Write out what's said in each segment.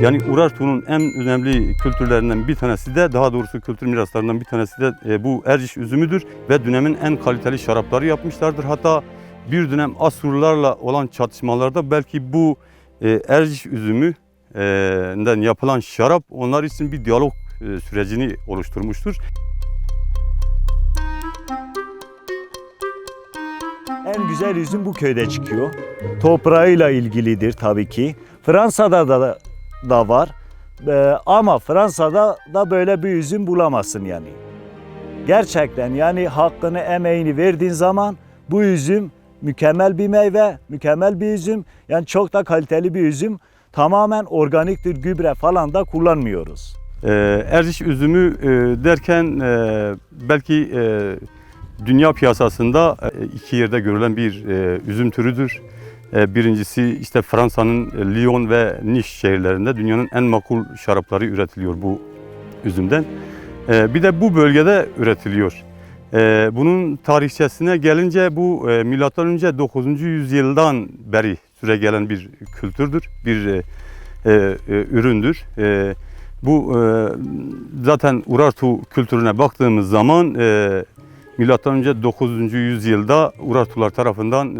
Yani Urartu'nun en önemli kültürlerinden bir tanesi de daha doğrusu kültür miraslarından bir tanesi de e, bu Erciş üzümüdür ve dönemin en kaliteli şarapları yapmışlardır. Hatta bir dönem Asurlularla olan çatışmalarda belki bu e, Erciş üzümünden yapılan şarap onlar için bir diyalog e, sürecini oluşturmuştur. En güzel üzüm bu köyde çıkıyor. Toprağıyla ilgilidir tabii ki. Fransa'da da, da var. Ee, ama Fransa'da da böyle bir üzüm bulamazsın yani. Gerçekten yani hakkını, emeğini verdiğin zaman bu üzüm mükemmel bir meyve, mükemmel bir üzüm. Yani çok da kaliteli bir üzüm. Tamamen organiktir, gübre falan da kullanmıyoruz. Ee, Erciş üzümü e, derken e, belki e, dünya piyasasında e, iki yerde görülen bir e, üzüm türüdür. E, birincisi işte Fransa'nın Lyon ve Nice şehirlerinde dünyanın en makul şarapları üretiliyor bu üzümden. E, bir de bu bölgede üretiliyor. E, bunun tarihçesine gelince bu milattan önce 9. yüzyıldan beri süre gelen bir kültürdür, bir üründür. Bu zaten Urartu kültürüne baktığımız zaman milattan önce 9. yüzyılda Urartular tarafından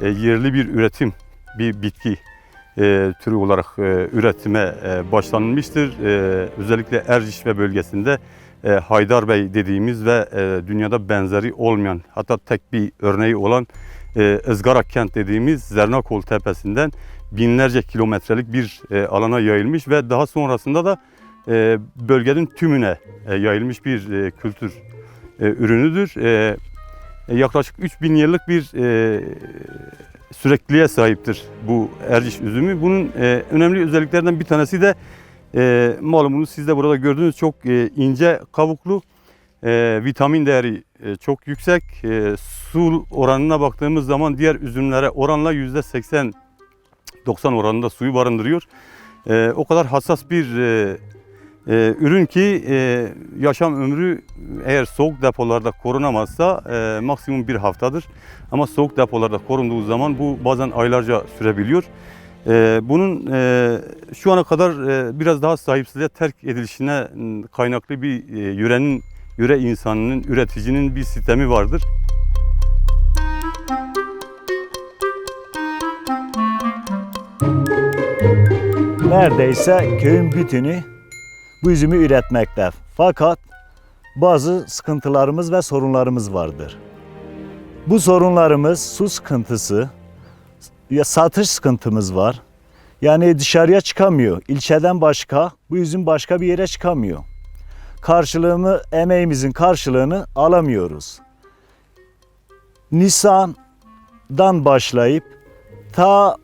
e, yerli bir üretim, bir bitki e, türü olarak e, üretime e, başlanmıştır. E, özellikle Erciş ve bölgesinde e, Haydar Bey dediğimiz ve e, dünyada benzeri olmayan hatta tek bir örneği olan e, Izgarak kent dediğimiz Zernakol tepesinden binlerce kilometrelik bir e, alana yayılmış ve daha sonrasında da e, bölgenin tümüne e, yayılmış bir e, kültür e, ürünüdür. E, yaklaşık 3000 yıllık bir e, sürekliliğe sahiptir bu erciş üzümü. Bunun e, önemli özelliklerinden bir tanesi de e, malumunuz siz de burada gördüğünüz çok e, ince kabuklu, e, vitamin değeri e, çok yüksek. E, su oranına baktığımız zaman diğer üzümlere oranla %80 90 oranında suyu barındırıyor. E, o kadar hassas bir e, e, ürün ki e, yaşam ömrü eğer soğuk depolarda korunamazsa e, maksimum bir haftadır. Ama soğuk depolarda korunduğu zaman bu bazen aylarca sürebiliyor. E, bunun e, şu ana kadar e, biraz daha sahipsizliğe terk edilişine kaynaklı bir e, yörenin, yöre insanının, üreticinin bir sistemi vardır. neredeyse köyün bütünü bu üzümü üretmekte. Fakat bazı sıkıntılarımız ve sorunlarımız vardır. Bu sorunlarımız su sıkıntısı, ya satış sıkıntımız var. Yani dışarıya çıkamıyor. İlçeden başka, bu üzüm başka bir yere çıkamıyor. Karşılığını, emeğimizin karşılığını alamıyoruz. Nisan'dan başlayıp ta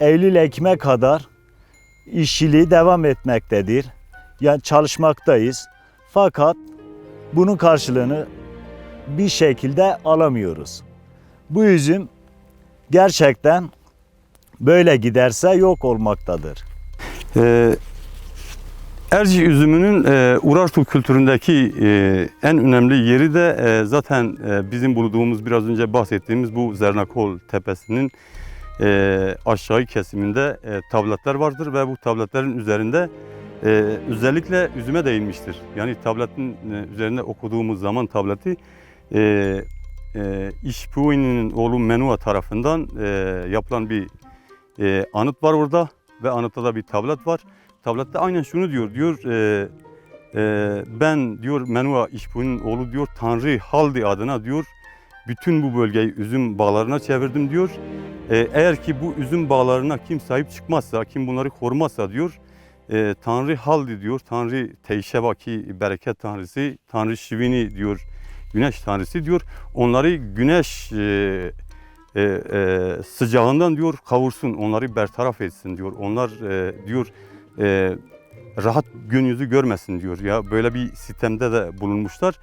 Eylül Ekim'e kadar işçiliği devam etmektedir. Yani çalışmaktayız. Fakat bunun karşılığını bir şekilde alamıyoruz. Bu üzüm gerçekten böyle giderse yok olmaktadır. Ee, Erci üzümünün e, Urartu kültüründeki e, en önemli yeri de e, zaten e, bizim bulunduğumuz biraz önce bahsettiğimiz bu Zernakol tepesinin e, aşağı kesiminde e, tabletler vardır ve bu tabletlerin üzerinde e, özellikle üzüme değinmiştir. Yani tabletin e, üzerinde okuduğumuz zaman tableti e, e, İşpuini'nin oğlu Menua tarafından e, yapılan bir e, anıt var orada ve anıtta da bir tablet var. Tablette aynen şunu diyor, diyor e, e, ben diyor Menua İşpuini'nin oğlu diyor Tanrı Haldi adına diyor bütün bu bölgeyi üzüm bağlarına çevirdim diyor. E, eğer ki bu üzüm bağlarına kim sahip çıkmazsa, kim bunları korumazsa diyor, e, Tanrı Haldi diyor, Tanrı Teyşebaki bereket tanrısı, Tanrı Şivini diyor, güneş tanrısı diyor. Onları güneş e, e, e, sıcağından diyor kavursun, onları bertaraf etsin diyor. Onlar e, diyor e, rahat gün yüzü görmesin diyor ya. Böyle bir sistemde de bulunmuşlar